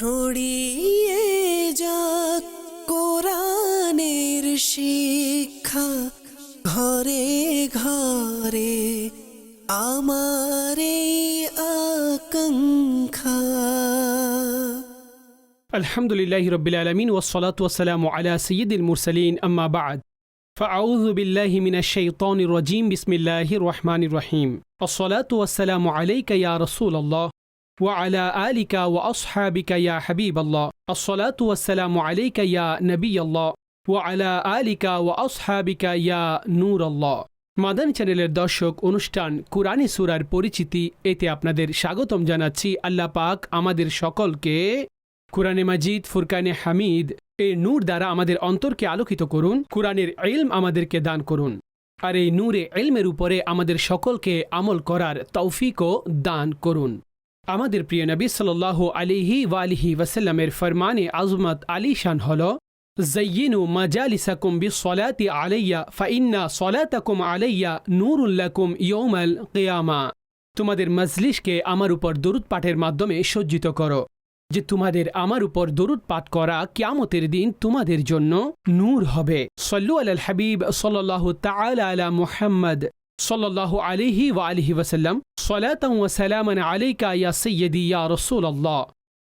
ছড়িয়ে যাক কোরআনের শিক্ষা ঘরে ঘরে আমার এই আকাঙ্ক্ষা الحمد لله رب العالمين والصلاة والسلام على سيد المرسلين أما بعد فأعوذ بالله من الشيطان الرجيم بسم الله الرحمن الرحيم الصلاة والسلام عليك يا رسول الله وعلى آلك وأصحابك يا حبيب الله الصلاة والسلام عليك يا نبي الله وعلى آلك وأصحابك يا نور الله মাদানী চ্যানেলের দর্শক অনুষ্ঠান কুরআনী সুরার পরিচিতি এতে আপনাদের স্বাগতম জানাচ্ছি আল্লাহ পাক আমাদের সকলকে কুরআনে মাজিদ ফুরকানে হামিদ এর নূর দ্বারা আমাদের অন্তরকে আলোকিত করুন কুরআনের ইলম আমাদেরকে দান করুন আর এই নূরে ইলমের উপরে আমাদের সকলকে আমল করার তৌফিকও দান করুন আমাদের প্রিয় নবী সাল্লাহ আলিহি ওয়ালিহি ওয়াসাল্লামের ফরমানে আজমত আলিশান হল জয়িনু মাজালিসাকুম বিসলাতি আলাইয়া ফাইন্না সলাতাকুম আলাইয়া নূরুল্লাকুম ইয়ৌমাল কিয়ামা। তোমাদের মজলিসকে আমার উপর দরুদ পাঠের মাধ্যমে সজ্জিত করো, যে তোমাদের আমার উপর দরুদ পাঠ করা কিয়ামতের দিন তোমাদের জন্য নূর হবে। সল্লু আল হাবিব সাল্লাহ তাআলা আলা মুহাম্মদ সাল্লাহ আলিহি ওয়া আলিহি ওয়াসাল্লাম। সলাতাম আলাইকা ইয়া সৈয়দি ইয়া রাসূলুল্লাহ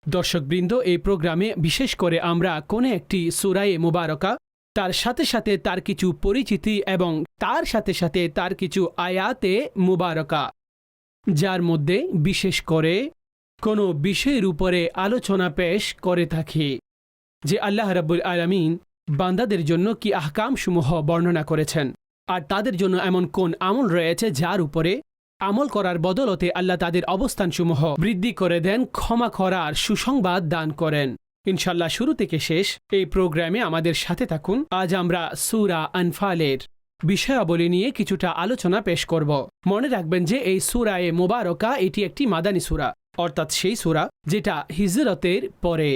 দর্শকবৃন্দ এই প্রোগ্রামে বিশেষ করে আমরা কোন একটি সুরায়ে মুবারকা, তার সাথে সাথে তার কিছু পরিচিতি এবং তার সাথে সাথে তার কিছু আয়াতে মুবারকা, যার মধ্যে বিশেষ করে কোনো বিষয়ের উপরে আলোচনা পেশ করে থাকি। যে আল্লাহ রাব্বুল আলামিন বান্দাদের জন্য কি আহকামসমূহ বর্ণনা করেছেন, আর তাদের জন্য এমন কোন আমল রয়েছে যার উপরে আমল করার বদলতে আল্লাহ তাদের অবস্থানসমূহ বৃদ্ধি করে দেন, ক্ষমা করার সুসংবাদ দান করেন। ইনশাল্লাহ শুরু থেকে শেষ এই প্রোগ্রামে আমাদের সাথে থাকুন। আজ আমরা সুরা আনফালের বিষয়াবলী নিয়ে কিছুটা আলোচনা পেশ করব। মনে রাখবেন যে এই সুরায়ে মোবারকা এটি একটি মাদানী সুরা, অর্থাৎ সেই সুরা যেটা হিজরতের পরে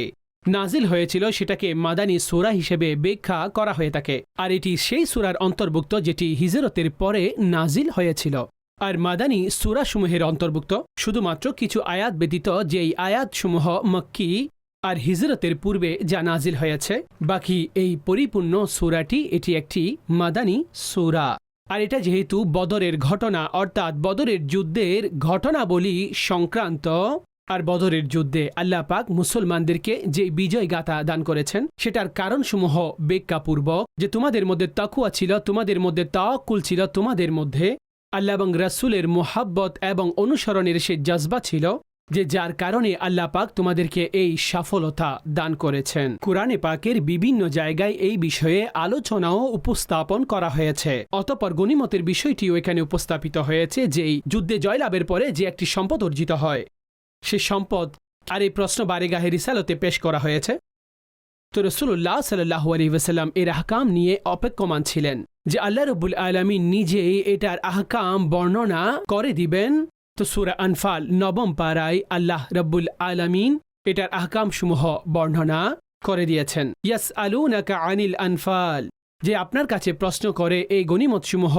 নাজিল হয়েছিল, সেটাকে মাদানী সুরা হিসেবে ব্যাখ্যা করা হয়ে থাকে। আর এটি সেই সুরার অন্তর্ভুক্ত যেটি হিজরতের পরে নাজিল হয়েছিল। আর মাদানী সুরাসমূহের অন্তর্ভুক্ত। শুধুমাত্র কিছু আয়াত ব্যতীত যেই আয়াতসমূহ মক্কি আর হিজরতের পূর্বে যা নাজিল হয়েছে, বাকি এই পরিপূর্ণ সুরাটি এটি একটি মাদানী সুরা। আর এটা যেহেতু বদরের ঘটনা, অর্থাৎ বদরের যুদ্ধের ঘটনাবলী সংক্রান্ত, আর বদরের যুদ্ধে আল্লাহ পাক মুসলমানদেরকে যে বিজয় গাথা দান করেছেন, সেটার কারণসমূহ বেক্কাপূর্বক যে তোমাদের মধ্যে তাকুয়া ছিল, তোমাদের মধ্যে তাওয়াক্কুল ছিল, তোমাদের মধ্যে আল্লাহ এবং রাসূলের মোহাব্বত এবং অনুসরণের সে জজবা ছিল যে যার কারণে আল্লাহ পাক তোমাদেরকে এই সফলতা দান করেছেন। কুরআনে পাকের বিভিন্ন জায়গায় এই বিষয়ে আলোচনাও উপস্থাপন করা হয়েছে। অতপর গণিমতের বিষয়টিও এখানে উপস্থাপিত হয়েছে যেই যুদ্ধে জয়লাভের পরে যে একটি সম্পদ অর্জিত হয়, সে সম্পদ আর এই প্রশ্ন বারেগাহে রিসালতে পেশ করা হয়েছে। তো রসুল্লাহ সাল্লাহ আলী ওসাল্লাম এর আহকাম নিয়ে অপেক্ষমান ছিলেন যে আল্লাহ রব্বুল আলমী নিজেই এটার আহকাম বর্ণনা করে দিবেন। তো সুরা আনফাল নবম পাড়ায় আল্লাহ রব্বুল আলমিন এটার আহকামসমূহ বর্ণনা করে দিয়েছেন। ইয়াস আলু নাকা আনিল আনফাল, যে আপনার কাছে প্রশ্ন করে এই গণিমতসমূহ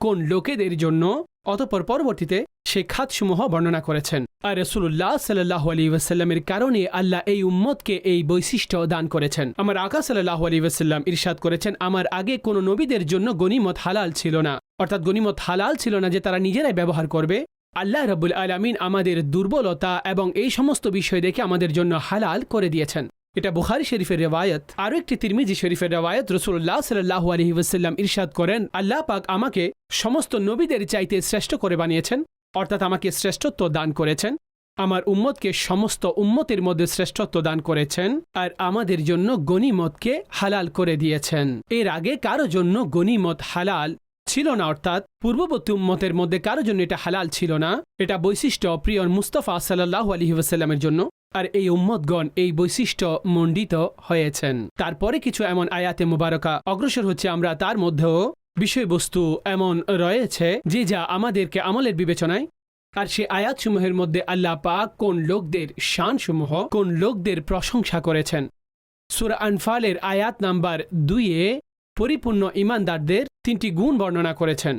কোন লোকেদের জন্য? অতপর পরবর্তীতে সে খাতসমূহ বর্ণনা করেছেন। আর রসুল্লাহ সাল্লাহ আলী ওয়াসাল্লামের কারণে আল্লাহ এই উম্মতকে এই বৈশিষ্ট্য দান করেছেন। আমার আকা সাল্লাহ আলী ওয়াসাল্লাম ইরশাদ করেছেন, আমার আগে কোনো নবীদের জন্য গনিমত হালাল ছিল না। অর্থাৎ গনিমত হালাল ছিল না যে তারা নিজেরাই ব্যবহার করবে। আল্লাহ রবুল আলমিন আমাদের দুর্বলতা এবং এই সমস্ত বিষয় দেখে আমাদের জন্য হালাল করে দিয়েছেন। এটা বুখারি শরীফের রেওয়ায়ত। আরও একটি তিরমিজি শরীফের রেওয়ায়ত রসুল্লাহ সাল্লাহ আলহি ওসাল্লাম ইরশাদ করেন, আল্লাহ পাক আমাকে সমস্ত নবীদের চাইতে শ্রেষ্ঠ করে বানিয়েছেন, অর্থাৎ আমাকে শ্রেষ্ঠত্ব দান করেছেন, আমার উম্মতকে সমস্ত উম্মতের মধ্যে শ্রেষ্ঠত্ব দান করেছেন, আর আমাদের জন্য গনিমতকে হালাল করে দিয়েছেন। এর আগে কারও জন্য গনিমত হালাল ছিল না, অর্থাৎ পূর্ববর্তী উম্মতের মধ্যে কারও জন্য এটা হালাল ছিল না। এটা বৈশিষ্ট্য প্রিয় মুস্তফা সাল্লাহ আলহি ওসাল্লামের জন্য। আর এই উম্মতগণ এই বৈশিষ্ট্য মণ্ডিত হয়েছেন। তারপরে কিছু এমন আয়াতে মুবারকা অগ্রসর হচ্ছে আমরা, তার মধ্যেও বিষয়বস্তু এমন রয়েছে যে যা আমাদেরকে আমলের বিবেচনায় আর সে আয়াতসমূহের মধ্যে আল্লাহ পাক কোন লোকদের শানসমূহ, কোন লোকদের প্রশংসা করেছেন। সুরা আনফালের আয়াত নাম্বার দুইয়ে পরিপূর্ণ ইমানদারদের তিনটি গুণ বর্ণনা করেছেন।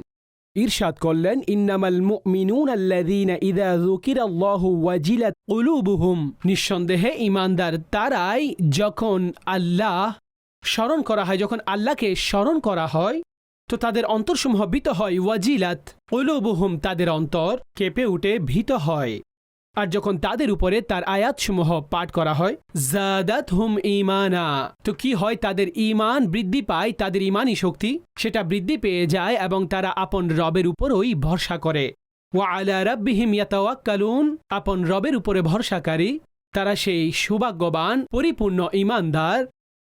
ঈর্ষাদ করলেন, ইন্নামাল মুমিনুন আল্লাযীনা ইযা যুকিরাল্লাহু ওয়াজিলাত কুলুবুহুম। নিঃসন্দেহে ঈমানদার তারাই যখন আল্লাহ স্মরণ করা হয়, যখন আল্লাহকে স্মরণ করা হয়, তো তাদের অন্তরসমূহ ভীত হয়। ওয়াজিলাত কুলুবুহুম, তাদের অন্তর কেঁপে উঠে ভীত হয়। আর যখন তাদের উপরে তার আয়াতসমূহ পাঠ করা হয় জাদাত হুম ইমানা তো কি হয়? তাদের ইমান বৃদ্ধি পায়, তাদের ইমানই শক্তি। সেটা বৃদ্ধি পেয়ে যায় এবং তারা আপন রবের উপরই ভরসা করে। ওয়া আলা রাব্বিহিম ইয়াতাওয়াক্কালুন আপন রবের উপরে ভরসাকারী। তারা সেই সৌভাগ্যবান, পরিপূর্ণ ইমানদার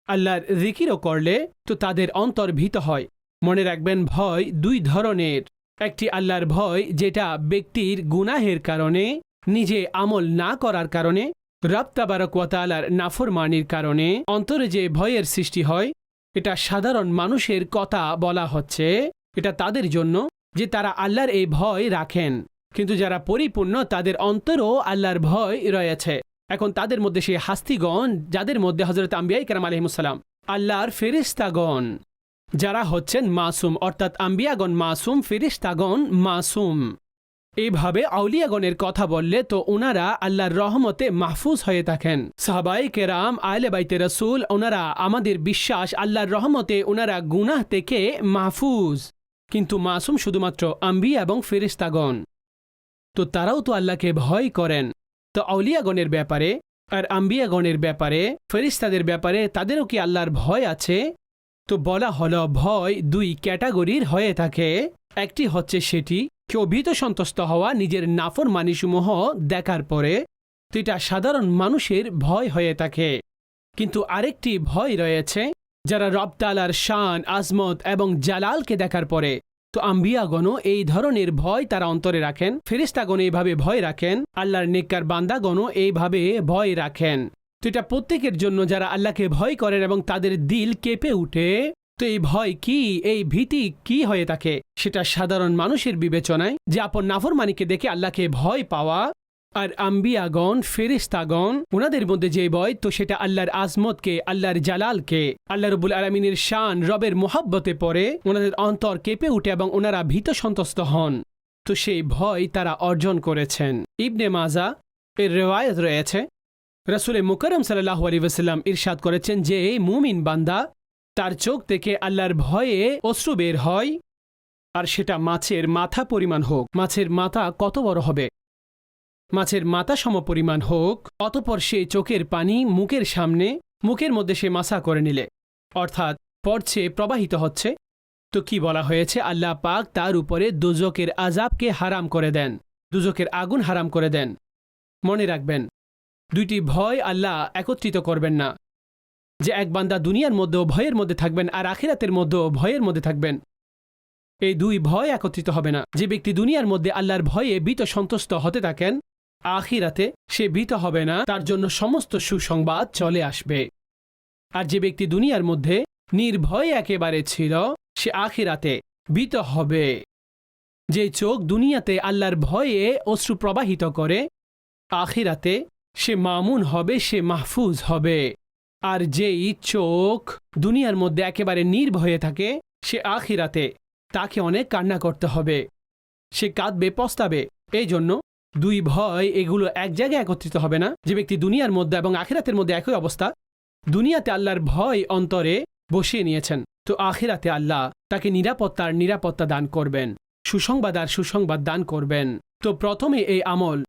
আল্লাহর জিকিরও করলে তো তাদের অন্তর ভীত হয়। মনে রাখবেন, ভয় দুই ধরনের। একটি আল্লাহর ভয় যেটা ব্যক্তির গুনাহের কারণে নিজে আমল না করার কারণে রপ্তাবারকালার নাফরমানির কারণে অন্তরে যে ভয়ের সৃষ্টি হয়, এটা সাধারণ মানুষের কথা বলা হচ্ছে। এটা তাদের জন্য যে তারা আল্লাহর এই ভয় রাখেন। কিন্তু যারা পরিপূর্ণ তাদের অন্তরও আল্লাহর ভয় রয়েছে। এখন তাদের মধ্যে সেই হাস্তিগণ, যাদের মধ্যে হজরত আম্বিয়াই কেরাম আলহিমসাল্লাম আল্লাহর ফেরিস্তাগণ যারা হচ্ছেন মাসুম, অর্থাৎ আম্বিয়াগণ মাসুম ফেরিস্তাগণ মাসুম। এইভাবে আউলিয়াগণের কথা বললে তো ওনারা আল্লাহর রহমতে মাহফুজ হয়ে থাকেন। সাহাবাই কেরাম আয়লে বাইতে রসুল ওনারা আমাদের বিশ্বাস আল্লাহর রহমতে ওনারা গুনাহ থেকে মাহফুজ। কিন্তু মাসুম শুধুমাত্র আম্বিয়া এবং ফেরিস্তাগণ তো তারাও তো আল্লাহকে ভয় করেন। তো আউলিয়াগণের ব্যাপারে আর আম্বিয়াগণের ব্যাপারে ফেরিস্তাদের ব্যাপারে তাদেরও কি আল্লাহর ভয় আছে? তো বলা হলো, ভয় দুই ক্যাটাগরির হয়ে থাকে। একটি হচ্ছে সেটি কেউ ভীত সন্তুষ্ট হওয়া নিজের নাফর মানিসমূহ দেখার পরে এটা সাধারণ মানুষের ভয় হয়ে থাকে। কিন্তু আরেকটি ভয় রয়েছে, যারা রবতালার শান, আজমত এবং জালালকে দেখার পরে, তো আম্বিয়াগণও এই ধরনের ভয় তারা অন্তরে রাখেন ফেরিস্তাগণ এইভাবে ভয় রাখেন, আল্লাহর নেককার বান্দাগণও এইভাবে ভয় রাখেন। তো এটা প্রত্যেকের জন্য যারা আল্লাহকে ভয় করেন এবং তাদের দিল কেঁপে উঠে তো এই ভয় কি, এই ভীতি কি হয়ে থাকে, সেটা সাধারণ মানুষের বিবেচনায় যে আপন নাফরমানিকে দেখে আল্লাহকে ভয় পাওয়া আর আম্বিয়াগণ ফেরিস্তাগণ ওনাদের মধ্যে যে ভয়, তো সেটা আল্লাহর আজমতকে, আল্লাহর জালালকে, আল্লাহ রবুল আলমিনের শান, রবের মোহাব্বতে পড়ে ওনাদের অন্তর কেঁপে উঠে এবং ওনারা ভীত সন্তস্ত হন। তো সেই ভয় তারা অর্জন করেছেন। ইবনে মাজা এর রেওয়ায়ত রয়েছে। রসুলে মুকরম সাল্লাহ আলী ওসাল্লাম ইরশাদ করেছেন যে মুমিন বান্দা তার চোখ থেকে আল্লাহর ভয়ে অশ্রু বের হয়। আর সেটা মাছের মাথা পরিমাণ হোক। মাছের মাথা কত বড় হবে? মাছের মাথা সম পরিমাণ হোক। অতপর সে চোখের পানি মুখের সামনে, মুখের মধ্যে সে মাসা করে নিলে। অর্থাৎ পড়ছে প্রবাহিত হচ্ছে। তো কি বলা হয়েছে? আল্লাহ পাক তার উপরে দুজকের আজাবকে হারাম করে দেন। দুজকের আগুন হারাম করে দেন। মনে রাখবেন, দুইটি ভয় আল্লাহ একত্রিত করবেন না। যে এক বান্দা দুনিয়ার মধ্যেও ভয়ের মধ্যে থাকবেন আর আখিরাতের মধ্যেও ভয়ের মধ্যে থাকবেন। এই দুই ভয় একত্রিত হবে না। যে ব্যক্তি দুনিয়ার মধ্যে আল্লাহর ভয়ে ভীত সন্তুষ্ট হতে থাকেন, আখিরাতে সে ভীত হবে না, তার জন্য সমস্ত সুসংবাদ চলে আসবে। আর যে ব্যক্তি দুনিয়ার মধ্যে নির্ভয় একেবারে ছিল, সে আখিরাতে ভীত হবে। যে চোখ দুনিয়াতে আল্লাহর ভয়ে অশ্রু প্রবাহিত করে, আখিরাতে সে মামুন হবে, সে মাহফুজ হবে। আর যেই চোখ দুনিয়ার মধ্যে একেবারে নির্ভয়ে থাকে, সে আখিরাতে তাকে অনেক কান্না করতে হবে। সে কাঁদবে, পস্তাবে। এই জন্য দুই ভয় এগুলো এক জায়গায় একত্রিত হবে না। যে ব্যক্তি দুনিয়ার মধ্যে এবং আখিরাতের মধ্যে একই অবস্থা, দুনিয়াতে আল্লাহর ভয় অন্তরে বসিয়ে নিয়েছেন। তো আখিরাতে আল্লাহ তাকে নিরাপত্তার নিরাপত্তা দান করবেন, সুসংবাদ আর সুসংবাদ দান করবেন। তো প্রথমে এই আমল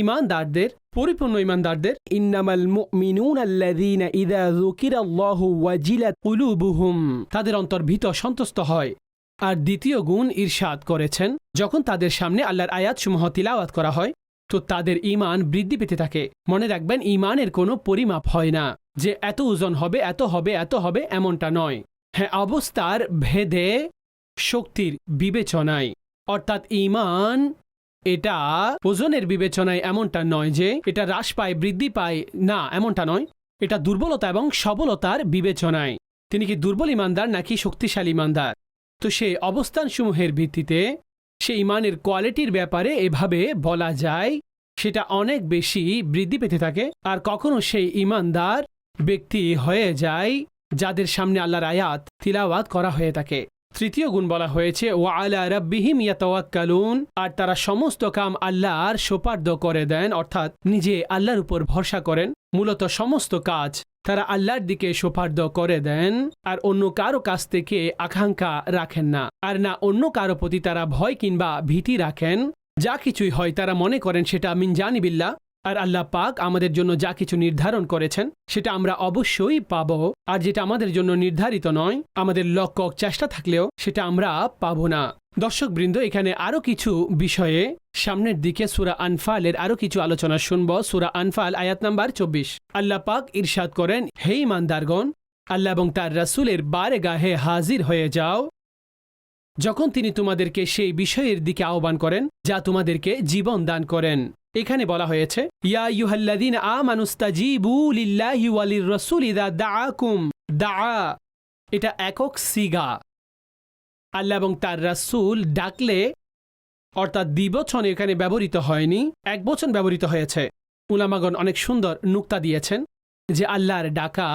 ইমানদারদের পরিপূর্ণ ইমানদারদের ইন্নামাল মুমিনুন আল্লাযীনা ইযা যুকিরাল্লাহু ওয়াজিলাত কুলুবুহুম, তাদের অন্তর ভীত সন্তুষ্ট হয়। আর দ্বিতীয় গুণ ইরশাদ করেছেন, যখন তাদের সামনে আল্লাহর আয়াতসমূহ তিলাওয়াত করা হয়, তো তাদের ইমান বৃদ্ধি পেতে থাকে। মনে রাখবেন, ইমানের কোনো পরিমাপ হয় না, যে এত ওজন হবে, এত হবে এত হবে, এমনটা নয়। হ্যাঁ অবস্থার ভেদে শক্তির বিবেচনায়। অর্থাৎ ইমান এটা ওজনের বিবেচনায় এমনটা নয় যে এটা হ্রাস পায়, বৃদ্ধি পায়, না, এমনটা নয়। এটা দুর্বলতা এবং সবলতার বিবেচনায়। তিনি কি দুর্বল ইমানদার নাকি শক্তিশালী ইমানদার? তো সেই অবস্থানসমূহের ভিত্তিতে সেই ইমানের কোয়ালিটির ব্যাপারে এভাবে বলা যায়, সেটা অনেক বেশি বৃদ্ধি পেতে থাকে। আর কখনো সেই ইমানদার ব্যক্তি হয়ে যায় যাদের সামনে আল্লাহর আয়াত, তিলাওয়াত করা হয়ে থাকে। তৃতীয় গুণ বলা হয়েছে ও আলা রাব্বিহিম ইয়াতাওয়াক্কালুন আর তারা সমস্ত কাম আল্লাহর সোপার্দ করে দেন, অর্থাৎ নিজে আল্লাহর উপর ভরসা করেন। মূলত সমস্ত কাজ তারা আল্লাহর দিকে সোপার্দ করে দেন, আর অন্য কারও কাছ থেকে আকাঙ্ক্ষা রাখেন না। আর না অন্য কারও প্রতি তারা ভয় কিংবা ভীতি রাখেন। যা কিছুই হয় তারা মনে করেন সেটা মিন জানিবিল্লা আর আল্লাহ পাক আমাদের জন্য যা কিছু নির্ধারণ করেছেন, সেটা আমরা অবশ্যই পাব। আর যেটা আমাদের জন্য নির্ধারিত নয়, আমাদের লক্ষ্য চেষ্টা থাকলেও সেটা আমরা পাব না। দর্শকবৃন্দ, এখানে আরও কিছু বিষয়ে সামনের দিকে সুরা আনফালের আরও কিছু আলোচনা শুনব। সুরা আনফাল আয়াত নাম্বার চব্বিশ। আল্লাহ পাক ইরশাদ করেন, হে ইমানদারগণ, আল্লাহ এবং তার রাসূলের বারে গাহে হাজির হয়ে যাও। যখন তিনি তোমাদেরকে সেই বিষয়ের দিকে আহ্বান করেন, যা তোমাদেরকে জীবন দান করেন। এখানে বলা হয়েছে, ইয়া ইউহাল্লাদিন আমানুস্তাজিবু লিল্লাহি ওয়ালির রাসূল ইদা দাআকুম। দাআ, এটা একক সিগা। আল্লাহ এবং তার রাসূল ডাকলে, অর্থাৎ দ্বিবচন এখানে ব্যবহৃত হয়নি, এক বচন ব্যবহৃত হয়েছে। উলামাগণ অনেক সুন্দর নুক্তা দিয়েছেন যে আল্লাহর ডাকা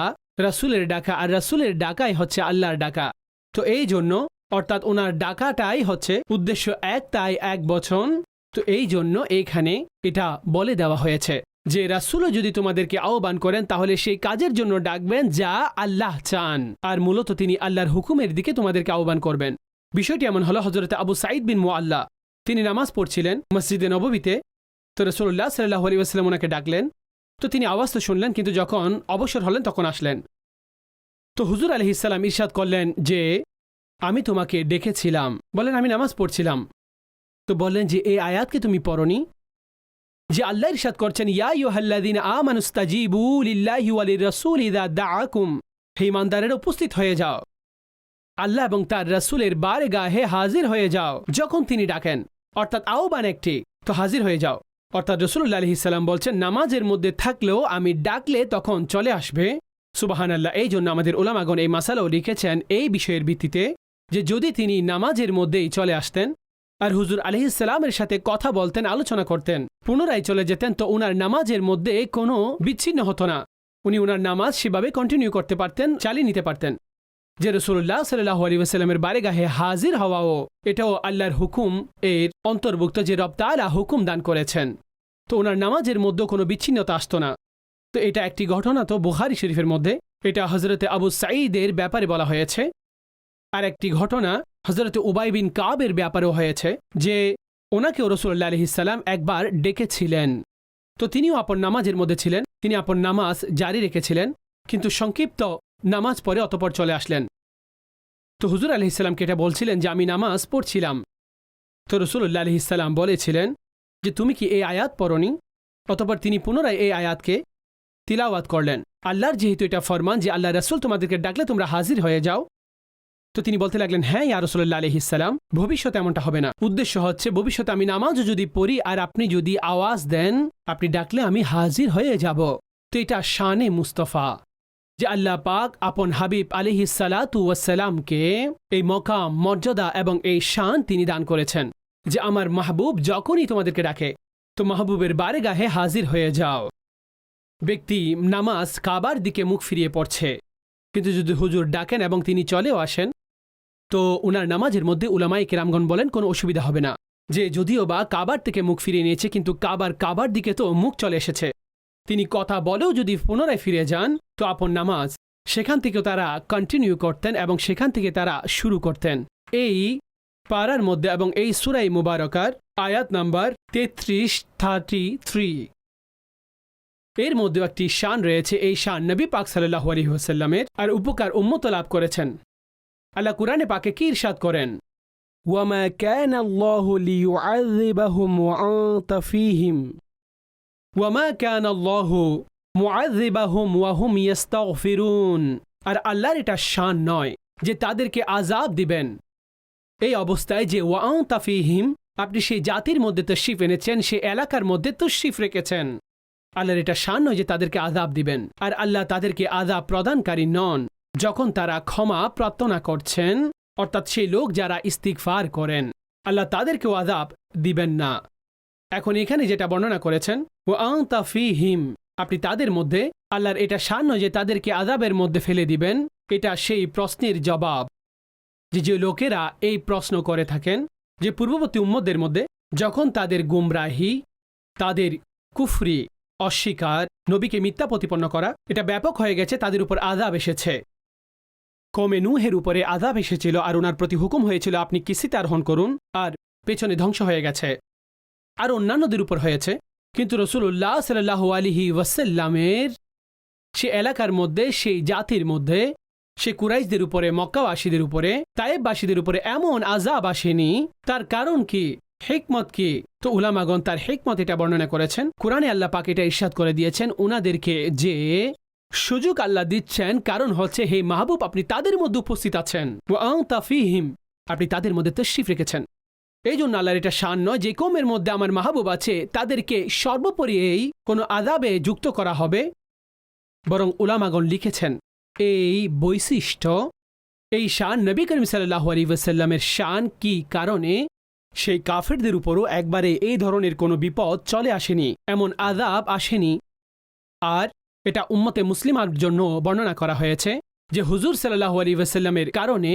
রাসূলের ডাকা, আর রাসূলের ডাকাই হচ্ছে আল্লাহর ডাকা। তো এই জন্য, অর্থাৎ ওনার ডাকাটাই হচ্ছে উদ্দেশ্য এক, তাই এক বচন তো এই জন্য এইখানে এটা বলে দেওয়া হয়েছে যে রাসূলও যদি তোমাদেরকে আহ্বান করেন, তাহলে সেই কাজের জন্য ডাকবেন যা আল্লাহ চান। আর মূলত তিনি আল্লাহর হুকুমের দিকে তোমাদেরকে আহ্বান করবেন। বিষয়টি এমন হলো হজরত আবু সাইদ বিন মোয়াল্লা তিনি নামাজ পড়ছিলেন মসজিদে নববীতে। তো রসুল্লাহ সাল্লাহ আলী ওনাকে ডাকলেন। তো তিনি আওয়াজ তো শুনলেন, কিন্তু যখন অবসর হলেন তখন আসলেন। তো হুজুর আলহি ইসাল্লাম ইরশাদ করলেন যে, আমি তোমাকে ডেকেছিলাম। বলেন, আমি নামাজ পড়ছিলাম। তো বললেন যে এই আয়াতকে তুমি পড়নি? যে আল্লাহ ইরশাদ করছেন, ইয়া ইউহাল্লাদিন আমানুস্তাজিবু লিল্লাহি ওয়ালির রাসূল ইদা দাআকুম। হে ইমানদারের, উপস্থিত হয়ে যাও। আল্লাহ এবং তার রাসূলের বারে গাহে হাজির হয়ে যাও, যখন তিনি ডাকেন। অর্থাৎ আহ্বান একটি, তো হাজির হয়ে যাও। অর্থাৎ রসুল্লাহ আলহিসাল্লাম বলছেন, নামাজের মধ্যে থাকলেও আমি ডাকলে তখন চলে আসবে? সুবাহান আল্লাহ এই জন্য আমাদের ওলামাগণ এই মাসালাও লিখেছেন এই বিষয়ের ভিত্তিতে যে, যদি তিনি নামাজের মধ্যেই চলে আসতেন আর হুজুর আলহিসাল্লামের সাথে কথা বলতেন, আলোচনা করতেন। পুনরায় চলে যেতেন তো উনার নামাজের মধ্যে কোনো বিচ্ছিন্ন হতো না। উনি উনার নামাজ সেভাবে কন্টিনিউ করতে পারতেন, চালিয়ে নিতে পারতেন। যে রসুল্লাহ সাল্লাহ আলী ওসাল্লামের বারেগাহে হাজির হওয়াও, এটাও আল্লাহর হুকুম এর অন্তর্ভুক্ত যে রব তালা হুকুম দান করেছেন। তো ওনার নামাজের মধ্যে কোনো বিচ্ছিন্নতা আসতো না। তো এটা একটি ঘটনা তো বুহারি শরীফের মধ্যে, এটা হজরতে আবু সাঈদের ব্যাপারে বলা হয়েছে। আর একটি ঘটনা হজরতে উবাই বিন কাবের ব্যাপারেও হয়েছে যে ওনাকেও রসুল্লাহ আলহিসাল্লাম একবার ডেকেছিলেন। তো তিনিও আপন নামাজের মধ্যে ছিলেন, তিনি আপন নামাজ জারি রেখেছিলেন, কিন্তু সংক্ষিপ্ত নামাজ পরে অতপর চলে আসলেন। তো হুজুর আলহিসাল্লামকে এটা বলছিলেন যে, আমি নামাজ পড়ছিলাম। তো রসুল্লাহ আলহিসাল্লাম বলেছিলেন যে, তুমি কি এই আয়াত পড়নি? অতপর তিনি পুনরায় এই আয়াতকে তিলাওয়াত করলেন। আল্লাহর যেহেতু এটা ফরমান যে, আল্লাহ রসুল তোমাদেরকে ডাকলে তোমরা হাজির হয়ে যাও। তো তিনি বলতে লাগলেন হ্যাঁ ইয়া রসুল্লাহ আলহিসাল্লাম ভবিষ্যতে এমনটা হবে না। উদ্দেশ্য হচ্ছে, ভবিষ্যতে আমি নামাজও যদি পড়ি আর আপনি যদি আওয়াজ দেন, আপনি ডাকলে আমি হাজির হয়ে যাব। তো এটা শানে মুস্তফা, যে আল্লাহ পাক আপন হাবিব আলিহি সালাতু ওয়াসালামকে এই মকাম, মর্যাদা এবং এই শান তিনি দান করেছেন, যে আমার মাহবুব যখনই তোমাদেরকে ডাকে, তো মাহবুবের বারে গাহে হাজির হয়ে যাও। ব্যক্তি নামাজ কাবার দিকে মুখ ফিরিয়ে পড়ছে, কিন্তু যদি হুজুর ডাকেন এবং তিনি চলেও আসেন তো উনার নামাজের মধ্যে উলামাই কেরামগণ বলেন, কোনো অসুবিধা হবে না। যে যদিও বা কাবার থেকে মুখ ফিরিয়ে নিয়েছে, কিন্তু কাবার কাবার দিকে তো মুখ চলে এসেছে। তিনি কথা বলেও যদি পুনরায় ফিরে যান, তো আপন নামাজ। সেখান থেকেও তারা কন্টিনিউ করতেন এবং সেখান থেকে তারা শুরু করতেন। এই পাড়ার মধ্যে এবং এই সুরাই মুবারকার আয়াত নাম্বার তেত্রিশ থার্টি থ্রি এর মধ্যে একটি শান রয়েছে, এই শান নবী পাক সাল্লাহ আলী হোসাল্লামের আর উপকার উন্মত লাভ করেছেন। আল্লাহ কুরআনে পাকে কি ইরশাদ করেন ওয়ামা كان الله ليعذبهم وأنت فيهم وما كان الله মুআযিবাহুম ওয়া হুম ইস্তাগফিরুন আর আল্লাহর এটা শান নয় যে তাদেরকে আযাব দিবেন এই অবস্থায় যে ওয়াও তাফিহিম আপনি সেই জাতির মধ্যে তশরিফ এনেছেন সেই এলাকার মধ্যে তশরিফ রেখেছেন আল্লাহর এটা শান নয় যে তাদেরকে আযাব দিবেন আর আল্লাহ তাদেরকে আযাব প্রদানকারী নন যখন তারা ক্ষমা প্রার্থনা করছেন, অর্থাৎ সেই লোক যারা ইস্তিগফার করেন, আল্লাহ তাদেরকেও আদাব দিবেন না। এখন এখানে যেটা বর্ণনা করেছেন ও আংতা ফি হিম আপনি তাদের মধ্যে, আল্লাহর এটা শান নয় যে তাদেরকে আদাবের মধ্যে ফেলে দিবেন, এটা সেই প্রশ্নের জবাব। যে যে লোকেরা এই প্রশ্ন করে থাকেন, যে পূর্ববর্তী উম্মদের মধ্যে, যখন তাদের গুমরাহি, তাদের কুফরি অস্বীকার, নবীকে মিথ্যা প্রতিপন্ন করা, এটা ব্যাপক হয়ে গেছে, তাদের উপর আদাব এসেছে। কমে নুহের উপরে আদাব এসেছিল আর ওনার প্রতি হুকুম হয়েছিল, আপনি কিসিতে আরোহণ করুন আর পেছনে ধ্বংস হয়ে গেছে। আর অন্যান্যদের উপর হয়েছে। কিন্তু রসুল্লাহ সাল্লাহ আলিহি ওয়াসাল্লামের সে এলাকার মধ্যে, সেই জাতির মধ্যে, সে কুরাইশদের উপরে, মক্কাবাসীদের উপরে, তায়েববাসীদের উপরে এমন আজাব আসেনি। তার কারণ কি? হেকমত কি? তো উলামাগন তার হেকমত এটা বর্ণনা করেছেন। কোরআনে আল্লাহ পাক এটা ইরশাদ করে দিয়েছেন ওনাদেরকে যে সুযোগ আল্লাহ দিচ্ছেন, কারণ হচ্ছে, হে মাহবুব, আপনি তাদের মধ্যে উপস্থিত আছেন। তাফিহিম আপনি তাদের মধ্যে তশরিফ রেখেছেন। এই জন্য আল্লাহর এটা শান নয় যে কমের মধ্যে আমার মাহবুব আছে, তাদেরকে সর্বোপরি এই কোনো আদাবে যুক্ত করা হবে। বরং উলামাগন লিখেছেন, এই বৈশিষ্ট্য, এই শান নবী করিম সাল্লাহ আলী শান কি কারণে? সেই কাফেরদের উপরও একবারে এই ধরনের কোনো বিপদ চলে আসেনি, এমন আদাব আসেনি। আর এটা উম্মতে মুসলিমার জন্য বর্ণনা করা হয়েছে যে হুজুর সাল্লাহ আলী ওয়াসাল্লামের কারণে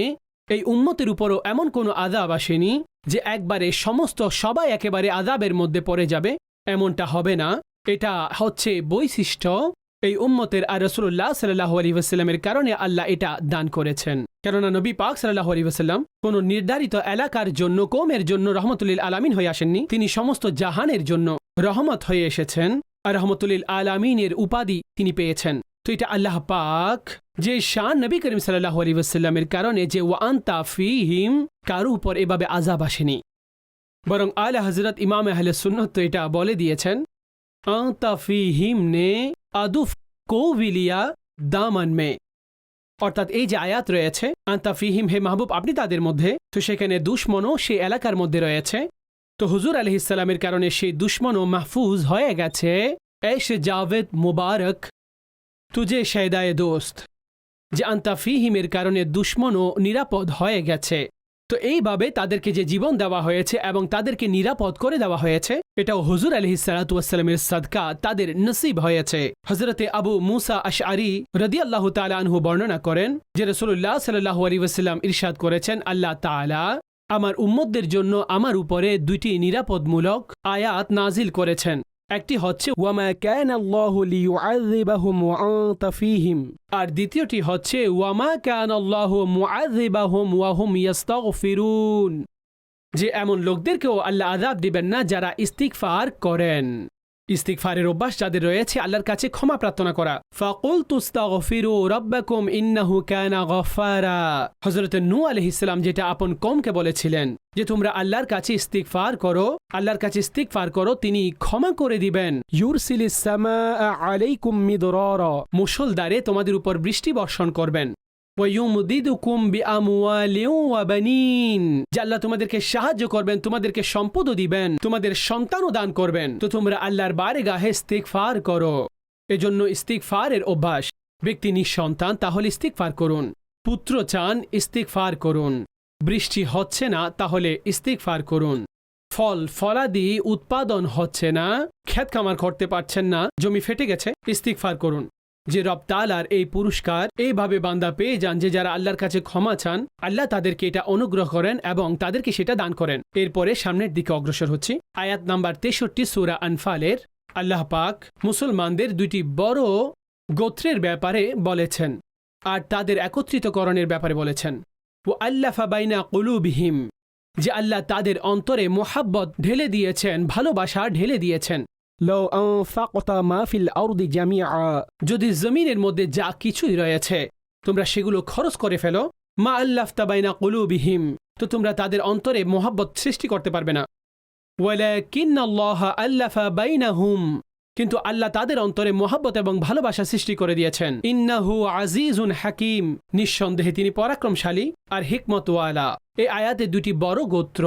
এই উম্মতের উপরও এমন কোনো আদাব আসেনি যে একবারে সমস্ত সবাই একেবারে আদাবের মধ্যে পড়ে যাবে, এমনটা হবে না। এটা হচ্ছে বৈশিষ্ট্য এই উম্মতের আর রসুল্লাহ সাল্লাহ আলী ওয়াসাল্লামের কারণে আল্লাহ এটা দান করেছেন। কেননা নবী পাক সাল্লাহ আলী ওয়াসাল্লাম কোনো নির্ধারিত এলাকার জন্য কোমের জন্য রহমতুল্লিল আলামিন হয়ে আসেননি, তিনি সমস্ত জাহানের জন্য রহমত হয়ে এসেছেন। রহমতুল্লিল আলামিনের উপাধি তিনি পেয়েছেন। তো এটা আল্লাহ পাক যে শান নবী করিম সাল্লাহ আলী ওয়াসাল্লামের কারণে যে ওয়ান্তা ফিহিম, কারও উপর এভাবে আজাব আসেনি। বরং আল হজরত ইমাম আহলে সুন্নত তো এটা বলে দিয়েছেন, আন্তা ফিহিম নে আদুফ কোভিলিয়া দামান মে। অর্থাৎ এই যে আয়াত রয়েছে, আন্তা ফিহিম হে মাহবুব, আপনি তাদের মধ্যে, তো সেখানে দুশ্মনও সে এলাকার মধ্যে রয়েছে। তো হুজুর আলহ ইসলামের কারণে সেই দুশ্মনও মাহফুজ হয়ে গেছে। এশ জাভেদ মুবারক তুজে শেদায় দোস্ত, যে আন্তা ফিহিমের কারণে দুশ্মনও নিরাপদ হয়ে গেছে। তো এইভাবে তাদেরকে যে জীবন দেওয়া হয়েছে এবং তাদেরকে নিরাপদ করে দেওয়া হয়েছে, এটাও হজুর আলহি সালাতামের সদকা তাদের নসিব হয়েছে। হজরতে আবু মুসা আশআরি রদি আল্লাহ আনহু বর্ণনা করেন যে রসুল্লাহ সাল্লাহ আলী ওসাল্লাম ইরশাদ করেছেন, আল্লাহ তালা আমার উম্মতদের জন্য আমার উপরে দুইটি নিরাপদমূলক আয়াত নাজিল করেছেন। একটি হচ্ছে, ওয়ামা ক্যান ফীহিম। আর দ্বিতীয়টি হচ্ছে, ওয়ামা ক্যান আল্লাহ মুআযিবাহুম ওয়া হুম ইস্তাগফিরুন যে এমন লোকদেরকেও আল্লাহ আযাব দিবেন না যারা ইস্তিগফার করেন। ইস্তিগফারের অভ্যাস যাদের রয়েছে, আল্লাহর কাছে ক্ষমা প্রার্থনা করা। ফাকুল তুস্তাগফিরু রাব্বাকুম ইন্নাহু কানা গফফারা। হযরত নূহ আলাইহিস সালাম যেটা আপন কমকে বলেছিলেন যে, তোমরা আল্লাহর কাছে ইস্তিগফার করো, আল্লাহর কাছে ইস্তিগফার করো, তিনি ক্ষমা করে দিবেন। ইউরসিলিস সামাআ আলাইকুম মিদরারা। মুষলধারে তোমাদের উপর বৃষ্টি বর্ষণ করবেন। যে আল্লাহ তোমাদেরকে সাহায্য করবেন, তোমাদেরকে সম্পদও দিবেন, তোমাদের সন্তানও দান করবেন। তো তোমরা আল্লাহর বারেগাহে ইস্তিগফার করো। এজন্য ইস্তিগফারের অভ্যাস, ব্যক্তি নিঃসন্তান তাহলে ইস্তিগফার করুন। পুত্র চান, ইস্তিগফার করুন। বৃষ্টি হচ্ছে না, তাহলে ইস্তিগফার করুন। ফল, ফলাদি, উৎপাদন হচ্ছে না ক্ষেত কামার করতে পারছেন না, জমি ফেটে গেছে, ইস্তিগফার করুন। যে রব তালার এই পুরস্কার এইভাবে বান্দা পেয়ে যান যে যারা আল্লাহর কাছে ক্ষমা চান, আল্লাহ তাদেরকে এটা অনুগ্রহ করেন এবং তাদেরকে সেটা দান করেন। এরপরে সামনের দিকে অগ্রসর হচ্ছে। আয়াত নাম্বার তেষট্টি, সুরা আনফালের। আল্লাহ পাক মুসলমানদের দুইটি বড় গোত্রের ব্যাপারে বলেছেন আর তাদের একত্রিতকরণের ব্যাপারে বলেছেন। ও আল্লাফা বাইনা কুলুবিহিম, যে আল্লাহ তাদের অন্তরে মোহাব্বত ঢেলে দিয়েছেন, ভালোবাসা ঢেলে দিয়েছেন। যদি জমিনের মধ্যে যা কিছুই রয়েছে, তোমরা সেগুলো খরচ করে ফেলো। মা আল্লাহ তাবাইনা কুলুবিহিম, তো তোমরা তাদের অন্তরে মোহাব্বত সৃষ্টি করতে পারবে না। কিন্তু আল্লাহ তাদের অন্তরে মোহাব্বত এবং ভালোবাসা সৃষ্টি করে দিয়েছেন। ইন্নাহু আজিজুন হাকিম, নিঃসন্দেহে তিনি পরাক্রমশালী আর হিকমতওয়ালা। এই আয়াতে দুটি বড় গোত্র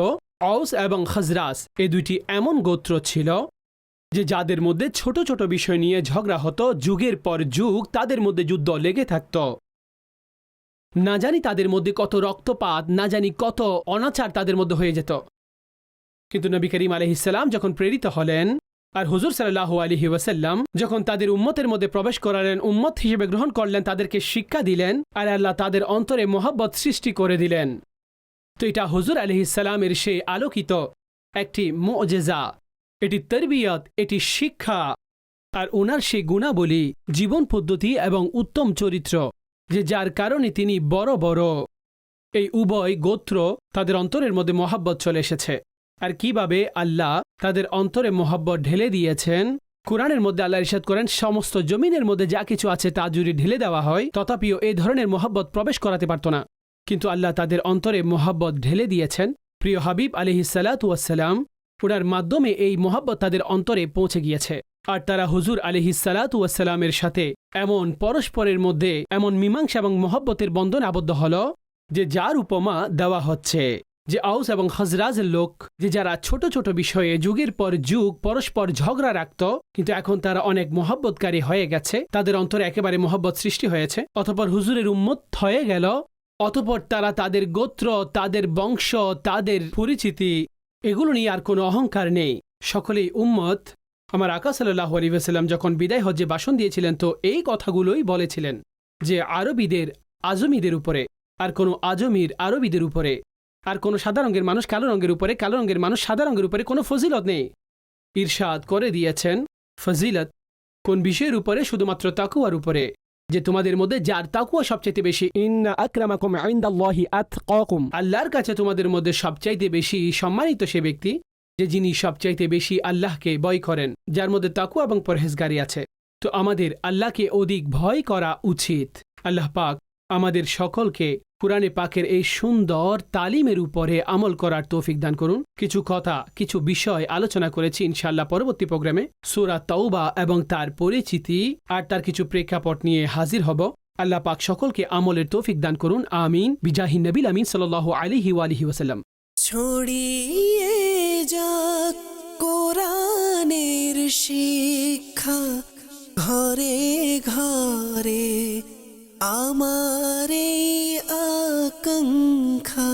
আউস এবং খজরাস এই দুটি এমন গোত্র ছিল যে যাদের মধ্যে ছোট ছোট বিষয় নিয়ে ঝগড়া হতো, যুগের পর যুগ তাদের মধ্যে যুদ্ধ লেগে থাকত। না জানি তাদের মধ্যে কত রক্তপাত, না জানি কত অনাচার তাদের মধ্যে হয়ে যেত। কিন্তু নবী করিম আলহিসাল্লাম যখন প্রেরিত হলেন, আর হুজুর সাল্লাহ আলহি ওয়াসাল্লাম যখন তাদের উম্মতের মধ্যে প্রবেশ করালেন, উম্মত হিসেবে গ্রহণ করলেন, তাদেরকে শিক্ষা দিলেন, আর আল্লাহ তাদের অন্তরে মোহাব্বত সৃষ্টি করে দিলেন। তো এটা হুজুর আলহিসাল্লামের সেই আলোকিত একটি মজেজা। এটি তরবিয়ত, এটি শিক্ষা। আর ওনার সেই গুণাবলী, জীবন পদ্ধতি এবং উত্তম চরিত্র, যে যার কারণে তিনি বড় বড় এই উভয় গোত্র তাদের অন্তরের মধ্যে মহাব্বত চলে এসেছে। আর কীভাবে আল্লাহ তাদের অন্তরে মহাব্বত ঢেলে দিয়েছেন? কোরআনের মধ্যে আল্লাহ ইরশাদ করেন, সমস্ত জমিনের মধ্যে যা কিছু আছে তা যদি ঢেলে দেওয়া হয়, তথাপিও এই ধরনের মহাব্বত প্রবেশ করাতে পারত না। কিন্তু আল্লাহ তাদের অন্তরে মহাব্বত ঢেলে দিয়েছেন। প্রিয় হাবিব আলহিসাল্লাতুয়াসাল্লাম ওনার মাধ্যমে এই মহাব্বত তাদের অন্তরে পৌঁছে গিয়েছে। আর তারা হুজুর আলহিসাল্লাতুয়াসাল্লামের সাথে এমন পরস্পরের মধ্যে এমন মীমাংসা এবং মহব্বতের বন্ধন আবদ্ধ হল যে যার উপমা দেওয়া হচ্ছে। যে আউস এবং হজরাজের লোক, যে যারা ছোট ছোট বিষয়ে যুগের পর যুগ পরস্পর ঝগড়া রাখত, কিন্তু এখন তারা অনেক মহব্বতকারী হয়ে গেছে। তাদের অন্তরে একেবারে মহব্বত সৃষ্টি হয়েছে। অতপর হুজুরের উম্মত হয়ে গেল। অতপর তারা তাদের গোত্র, তাদের বংশ, তাদের পরিচিতি এগুলো নিয়ে আর কোনো অহংকার নেই। সকলেই উম্মত। আমার আকা সাল্লাহ আলিবাসাল্লাম যখন বিদায় হজ্জে ভাষণ দিয়েছিলেন, তো এই কথাগুলোই বলেছিলেন যে, আরবিদের আজমিদের উপরে, আর কোনো আজমির আরবিদের উপরে, আর কোনো সাদা রঙের মানুষ কালো রঙের উপরে, কালো রঙের মানুষ সাদা রঙের উপরে কোনো ফজিলত নেই। ঈর্ষাদ করে দিয়েছেন ফজিলত। কোন বিষয়ের উপরে? শুধুমাত্র তাকুয়ার উপরে। যে তোমাদের মধ্যে যার তাকুয়া সবচাইতে বেশি। আল্লাহর কাছে তোমাদের মধ্যে সবচাইতে বেশি সম্মানিত সে ব্যক্তি যে যিনি সবচাইতে বেশি আল্লাহকে ভয় করেন যার মধ্যে তাকুয়া এবং পরহেজগারি আছে। তো আমাদের আল্লাহকে অধিক ভয় করা উচিত। আল্লাহ পাক আমাদের সকলকে কুরআনে পাকের এই সুন্দর তালিমের উপরে আমল করার তৌফিক দান করুন। কিছু কথা, কিছু বিষয় আলোচনা করেছি ইনশাআল্লাহ পরবর্তী প্রোগ্রামে। সুরা তৌবা এবং তার পরিচিতি আর তার কিছু প্রেক্ষাপট নিয়ে হাজির হব। আল্লাহ পাক সকলকে আমলের তৌফিক দান করুন। আমিন। বিজাহিন নবিল আমিন সাল্লাহ আলিহি আলিহি ওসাল্লাম ছড়িয়ে যাক কোরআনের শিক্ষা, ঘরে ঘরে आमारे आकंखा